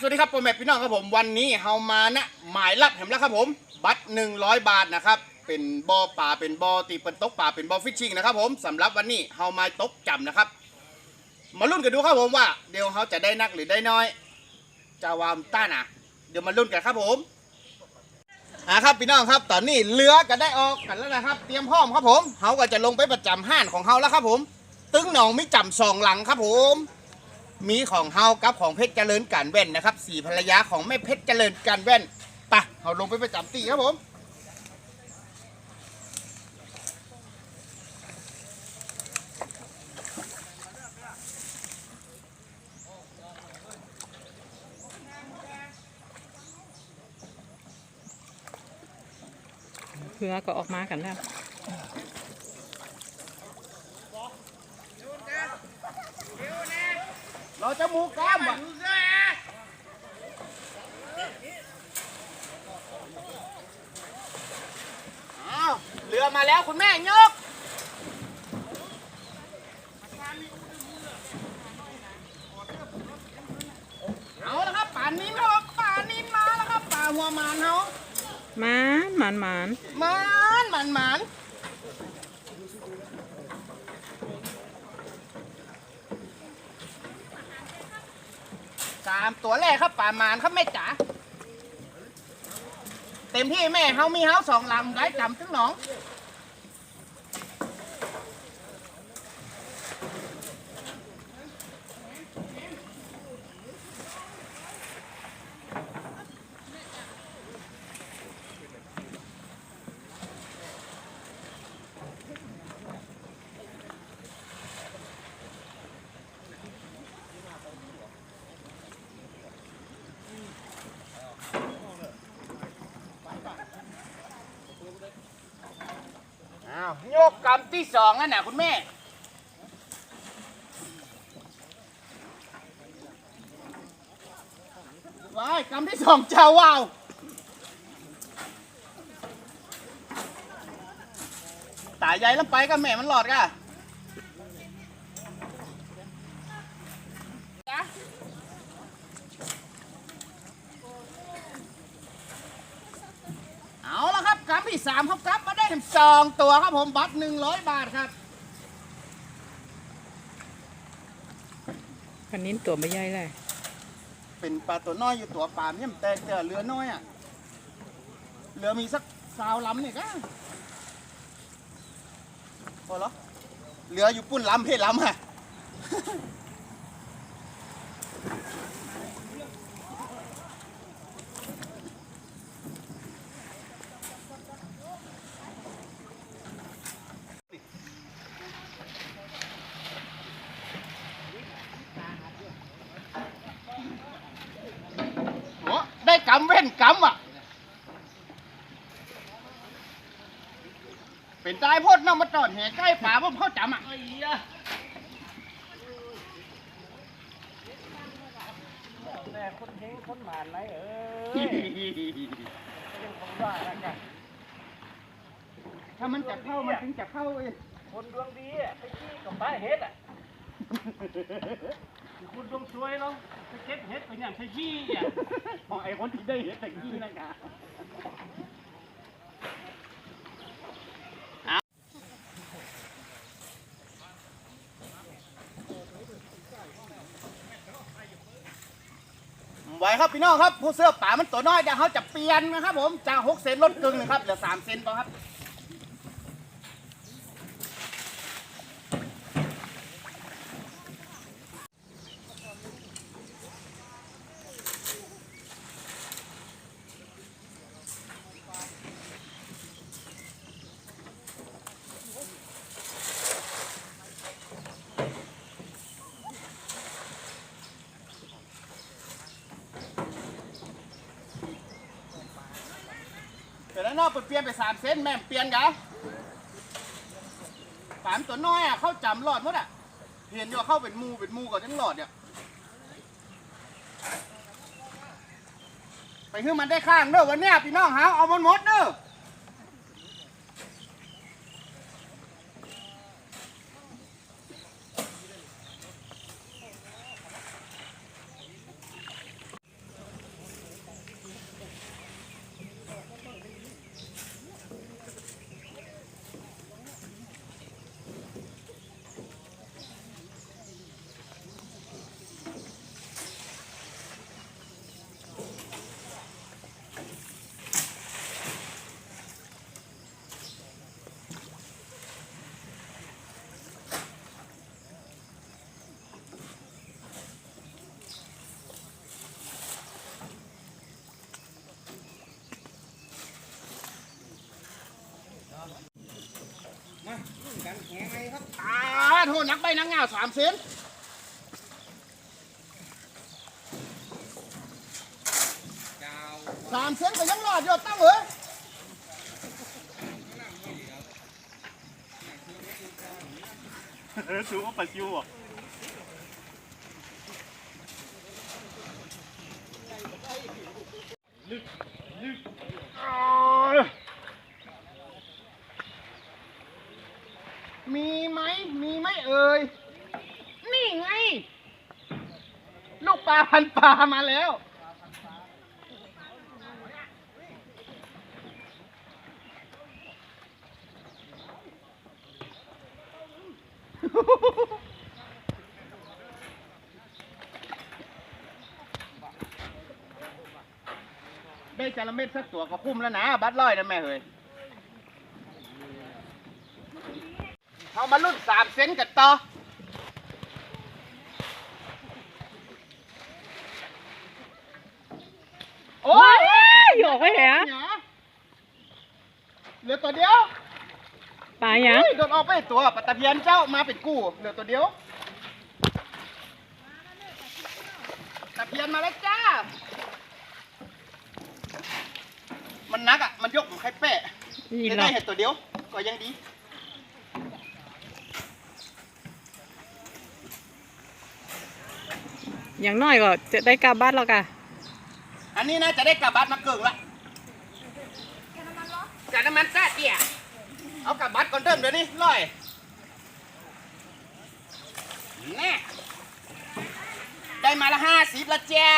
สวัสดีครับพ่อแม่พี่น้องครับผมวันนี้เฮามานะหมายรับเห็นแล้วครับผม บัตร100บาทนะครับเป็นบอป่าเป็นบอตีเป็นตกป่าเป็นบอฟิชชิงนะครับผมสำหรับวันนี้เฮามาตกจำนะครับ มาลุ้นกันดูครับผมว่า เดี๋ยวเขาจะได้นักหรือได้น้อยจะวามต้าน่ะเดี๋ยวมาลุ้นกันครับผมอ่าครับพี่น้องครับ ตอนนี้เรือก็ได้ออกกันแล้วนะครับ เตรียมพร้อมครับผมเขาก็จะลงไปประจำห้านของเขาแล้วครับผม ตึ้งหนองมิจำสองหลังครับผม มีของเฮากับของเพชรเจริญการแว่นนะครับสี่ภรรยาของแม่เพชรเจริญการแว่นปะเฮาลงไปประจำตีครับผมเรือก็ออกมากันแล้ว เรา จะหมูกล้ามอะอ้าวเรือมาแล้วคุณแม่ยก เอาแล้วครับป่านนี้นะครับป่านนี้มาแล้วครับป่าหัวหมานเขาหมานหมานหมาน หมานหมานหมาน สามตัวแรกครับป่ามานครับแม่จ๋าเต็มที่แม่เฮามีเฮาสองลำได้จำตึ้งหนอง ที่สองนั่นน่ะคุณแม่ ว้ายกำที่สองเจ้าว้าวตายใหญ่แล้วไปก็แม่มันหลอดก่ะ จ๊ะเอาละครับกำที่สามครับกำมาได้ถึงสองตัวครับผมบัตรหนึ่งร้อยบาทครับคันนี้ตัวไม่ใหญ่เลย เป็นปลาตัวน้อยอยู่ตัวปลาเนี่ยมันแต่เจอเรือน้อยอะเรือมีสักสาวลำเนี่ยก็พอเหรอเรืออยู่ปุ่นลำเพลำอะ โอ้ได้ กำเว้นกำอะ เป็นตายโพดน้ำมาจอดแห่ใกล้ป่าผมเข้าจำอะ แต่คนเฮงคนหมานไรเอ้ยยังคงว่าแล้วกันถ้ามันจะเข้ามันถึงจะเข้าเองคนดวงดีอะไปขี้กับป้าเฮ็ดอะ คุณดวงสวยเนาะไปเก็บเฮ็ดไปอย่างไปขี้อะของไอ้คนที่ได้เห็นแต่กี้นะกะไว้ครับพี่น้องครับผู้เสื้อป่ามันตัวน้อยเดี๋ยวเขาจะเปลี่ยนนะครับผมจากหกเซนลดกึ่งนะครับเหลือสามเซนพอครับ นอกเปลี่ยนไปสามเซนแม่มเปลี่ยนกะสามตัวน้อยอะเข้าจำหลอดหมดอะเห็นอยู่เข้าเป็นมูเป็นมูก่อนทั้งหลอดเนี่ยไปให้มันได้ข้างเด้อวันเนี้ยพี่น้องหาเอามันหมดเด้อ สามเซนสามเซนก็ยังรอดอยู่ตั้งเหรอถือว่าปลาซิวอะ มีไหม มีไหมเอ่ย นี่ไง ลูกปลามาแล้วได้จระเม็ดสักตัวก็คุ้มแล้วนะ บัตรร้อยนะแม่เฮ้ยเอามารุ่นสามเซนกันต่อ โอ้ยโยกไปเหรอเหลือตัวเดียวปลายังเฮ้ยโดนออกไปตัวปัตตะเพียนเจ้ามาเป็นกู้เหลือตัวเดียวตะเพียนมาแล้วจ้า มันนักอะ มันยกเหมือนไข่แปะจะได้เห็นตัวเดียว ก็ยังดีอย่างน้อยก็จะได้กลับบ้านแล้วกะ อันนี้นะจะได้กลับบ้านมาเกิงละจากน้ำมันแซ่เตี่ยเอากลับบ้านก่อนเดิมเดี๋ยวนี้ร้อยแน่ได้มาละห้าสิบละเจ้า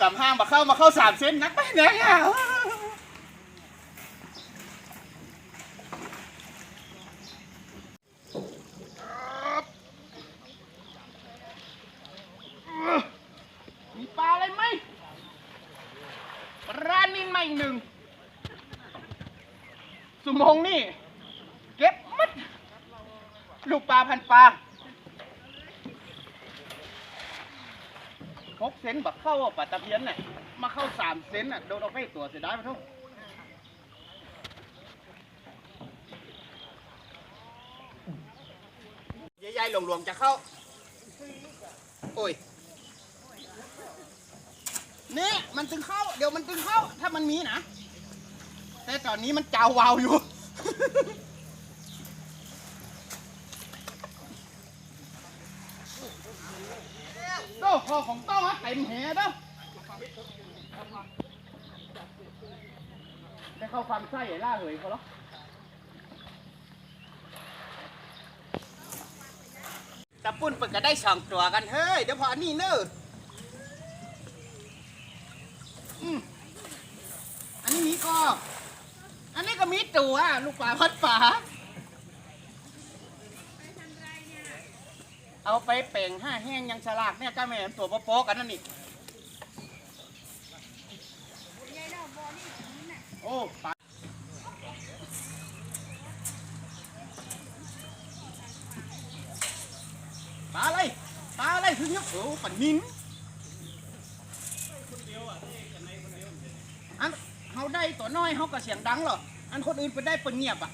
จำห้างมาเข้ามาเข้าสามเส้นนักไปไหนอะมีปลาอะไรไหมปลานินมา อีกหนึ่งสุโมงนี่ เก็บมัดลูกปลาพันปลาหกเซนบักเข้าปลาตะเพียนน่ะมาเข้าสามเซนน่ะโดนเอาไปตัวเสียดายไปทุกใหญ่ๆหลวงๆจะเข้า โอ้ย นี่มันตึงเข้า เดี๋ยวมันตึงเข้า ถ้ามันมีนะ แต่ตอนนี้มันเจาวาวอยู่ โต้คอของต้องอะเต็มแหเด้อได้เข้าความไส้ใหญ่ล่าเลยเขาหรอตะปุ่นเปิดก็ได้สองตัวกันเฮ้ย เดี๋ยวพออันนี้เนอะอืมอัน นี้มีก็อันนี้ก็มีตัวลูกปลาพัดป่าเอาไปเป่งห้าแห้งยังฉลากเนี่ยจ้าแม่ตัวโป๊ะกันนั่นนี่โอ้ปลาปลาอะไรปลาอะไรถึงเนี่ยโอ้ปลานินอัน เขาได้ตัวน้อยเขาก็เสียงดังเหรออันคนอื่นไปได้เปิดเงียบอะ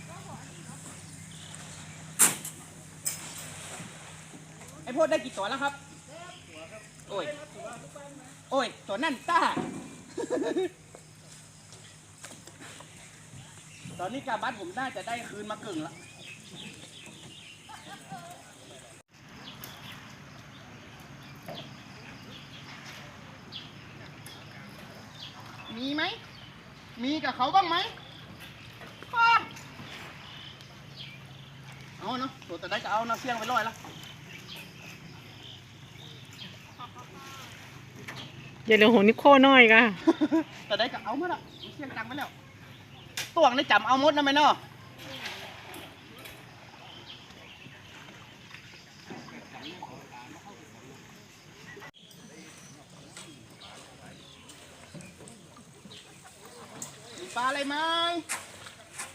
ไอ้พวกได้กี่ตัวแล้วครับ โอ้ย โอ้ย ตัวนั่นต้า ตอนนี้กาบัตผมน่าจะได้คืนมากึ่งละมีไหม มี กับเขาบ้างไหมอ้าเอาเนาะตัวแต่ได้ก็เอาเนาะเสี่ยงไปร้อยละอย่าเหลือหัวนิโคน้อยกะ แต่ได้ก็เอามาละเสียงดังไปแล้วตวงได้จำเอาหมดนะแม่เนาะ ลาอะไรไหม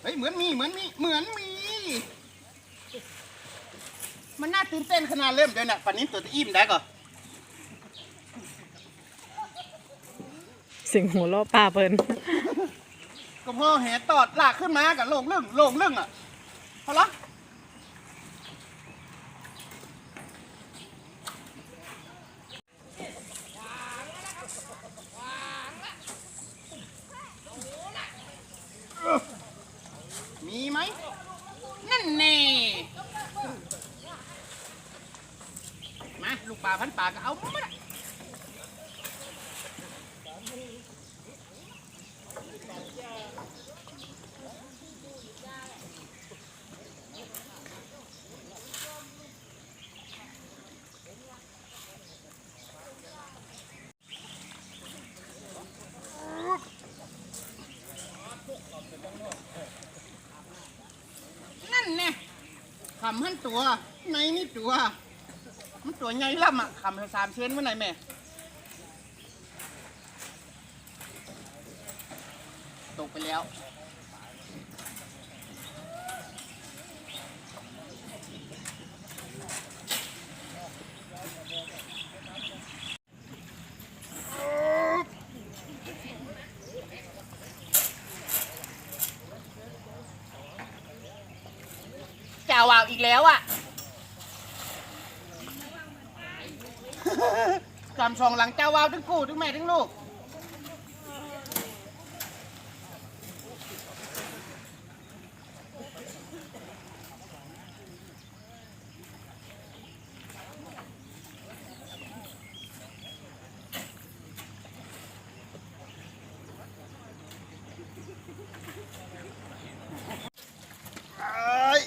เฮ้ยเหมือนมีเหมือนมีเหมือนมี มันน่าตื่นเต้นขนาดเริ่มเดี๋ยวน่ะปันนี้ตัวจะอิ่มได้ก่อนเสียงหัวเราะปลาเพิ่นก็พอแหตอดลากขึ้นมากับโลงเรื่องโลงเรื่องอะพอละ ปาก็เอามานั่นแน่คำหันตัว ในนี่ตัว มันตัวใหญ่ล่ำอะคำให้สามเซนเมื่อไหร่แม่ ตกไปแล้ว จ่าวาวอีกแล้วอะ จำสองหลังเจ้าวาวทั้งกูทั้งแม่ทั้งลูก เอ้ย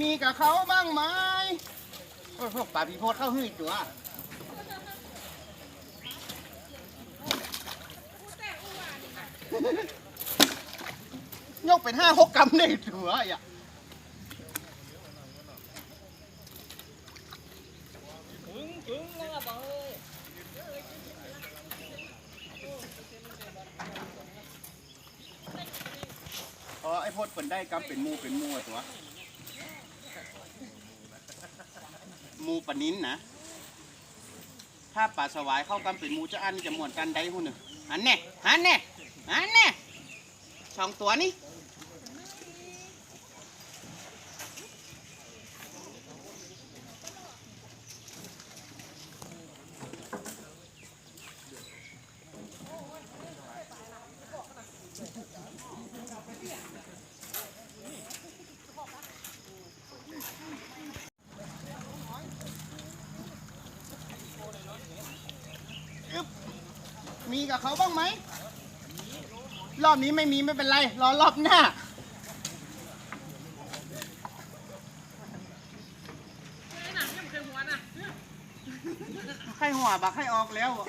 มีกับเขาบ้าง ไมโอ้ยพวกป่าพีโพดเข้าหื้อจัวยกเป็นห้าหกกำได้ตัวอะอ๋อไอ้พดเปินได้กำเป็นมูเป็นมูอะตัว ห มูปะนิ้นนะ ถ้าป่าสวายเข้ากันเป็นมูจะอันจะหมวนกันได้หุ่นหนึ่งอันแน่อันแน่อันแน่สองตัวนี้อึ๊บมีกับเขาบ้างไหม รอบนี้ไม่มีไม่เป็นไร รอรอบหน้าไข่หัวบักไข่ออกแล้วอะ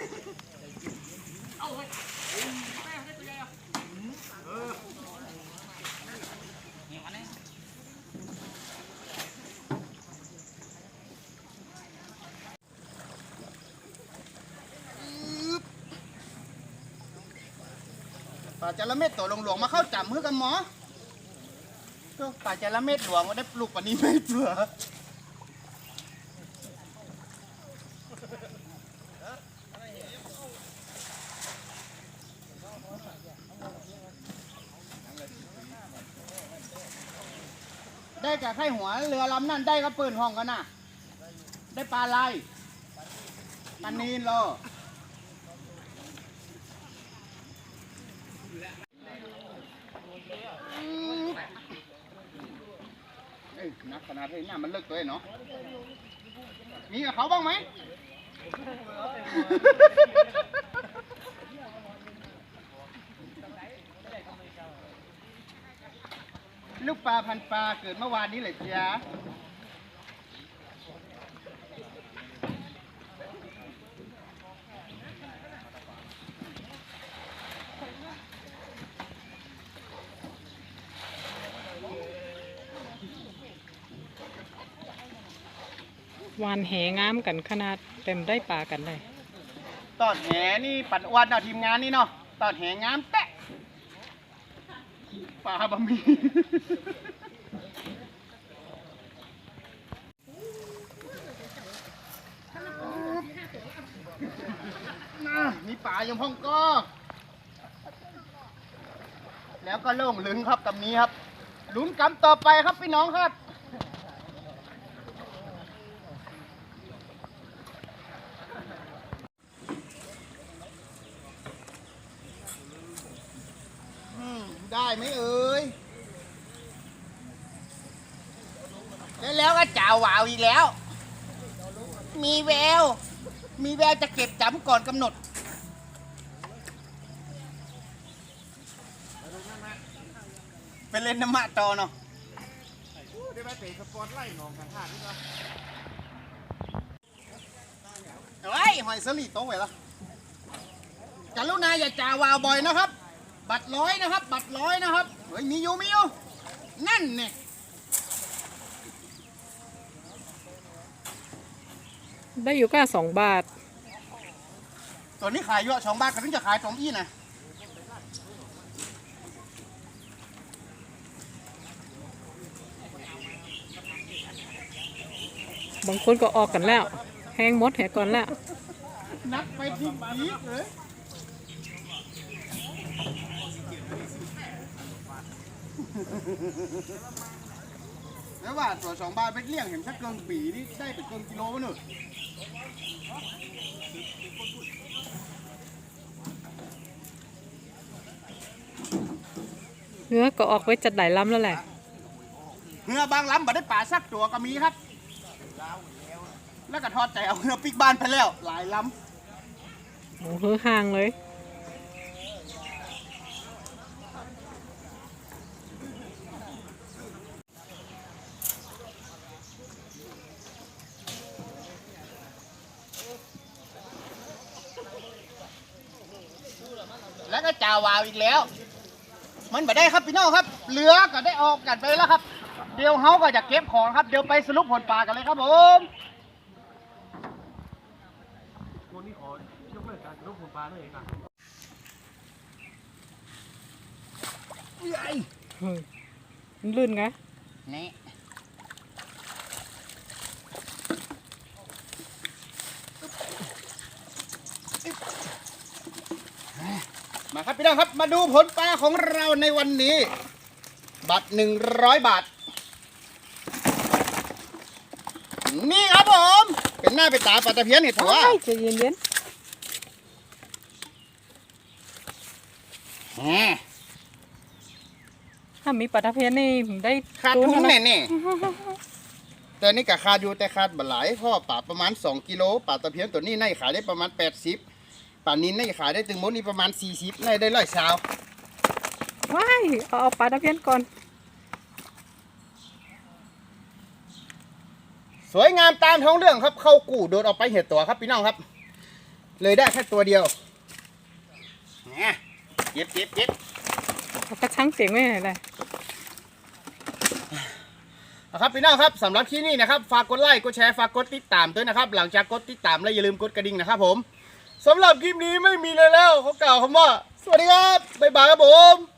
ป่าจระเม็ดตัวหลวงๆมาเข้าจับมือกันหมอก็ป่าจระเม็ดหลวงมาได้ปลูกปานนี้ไม่เผื่อได้จากไข่หัวเรือลำนั่นได้ก็ปืนห้องกันน่ะ ได้ปลาอะไรปลานีนโลเอ้ย นักขนาดนี้น่ามันเลิกตัวเองเนาะ มีกับเขาบ้างไหม ลูกปลาพันปลาเกิดเมื่อวานนี้เลยจ้า วานแหงามกันขนาดเต็มได้ปลากันเลยตอดแหนี่ปัดอวันเอาทีมงานนี่เนาะตอดแหงามแตะปลาบะหมี่น่ะมีป่ายังพ่องก็แล้วก็โล่งลึงครับกับนี้ครับลุ้นกำต่อไปครับพี่น้องครับ อืม ได้ไหมเอ่ยจ่าวาวอีกแล้ว มีแวว มีแววจะเก็บจำก่อนกำหนด เป็นเล่นน้ำมะตอเนาะได้ไปเตะสปอร์ตไล่หนองกันท่านี่ก็เฮ้ยหอยสลีโตไว้ละกรุณาอย่าจ่าวาวบ่อยนะครับ บัตรร้อยนะครับ บัตรร้อยนะครับเฮ้ยมีอยู่มีอยู่นั่นเนี่ยได้อยู่ก็สองบาท ตัวนี้ขายเยอะสองบาทก็ถึงจะขายสองอี้นะบางคนก็ออกกันแล้ว แห้งหมดแหก่อนแล้ว นัดไปที่บีกเลย แล้วว่าตัวสองบาทไปเลี้ยงเห็นสักเกินปีนี่ได้เป็นเกินกิโลวะหนึ่งเนื้อก็ออกไว้จัดหลายลำแล้วแหละเหือบางลำบัได้ป่าสักตัวก็มีครับ แล้วก็ทอดใจเอาเหือปิกบ้านไปแล้ว หลายลโอ้โหห่างเลยำแล้วก็ จ่าวาวอีกแล้ว มันไม่ได้ครับพี่น้องครับเรือก็ได้ออกกันไปแล้วครับ เดี๋ยวเฮาก็จะเก็บของครับเดี๋ยวไปสรุปผลปลากันเลยครับผมคนนี้ขอยกเลิกการรบผมปลาเลยค่ะเฮ้ยมันลื่นไงนี่มาครับ พี่น้องครับ มาดูผลปลาของเราในวันนี้ บัตรหนึ่งร้อยบาท นี่ครับผม เป็นหน้าเป็นตาปลาตะเพียนเห็ดหัวว้ายใจเย็นแหมๆถ้ามีปลาตะเพียนนี่ได้ขาดตัวทุนแล้วแน่นะแน่ๆแต่นี่ก็ขาดอยู่แต่ขาดบ่หลายเพราะว่าปลาประมาณ 2 กิโลปลาตะเพียนตัวนี้ในขายได้ประมาณ 80 ปลานินในขายได้ถึงมดนี่ประมาณ40ในได้ร้อยสาวว้ายเอาเอาปลาตะเพียนก่อน สวยงามตามท้องเรื่องครับ เข้ากู่โดดออกไปเห็ดตัวครับพี่น้องครับ เลยได้แค่ตัวเดียวแหมเย็บเย็บเย็บเอากระชังเสียงไว้ไหนเลยนะครับพี่น้องครับสำหรับที่นี่นะครับ ฝากกดไลค์กดแชร์ฝากกดติดตามด้วยนะครับ หลังจากกดติดตามแล้วอย่าลืมกดกระดิ่งนะครับผม สำหรับคลิปนี้ไม่มีเลยแล้วเขากล่าวคำว่า สวัสดีครับบ๊ายบายครับผม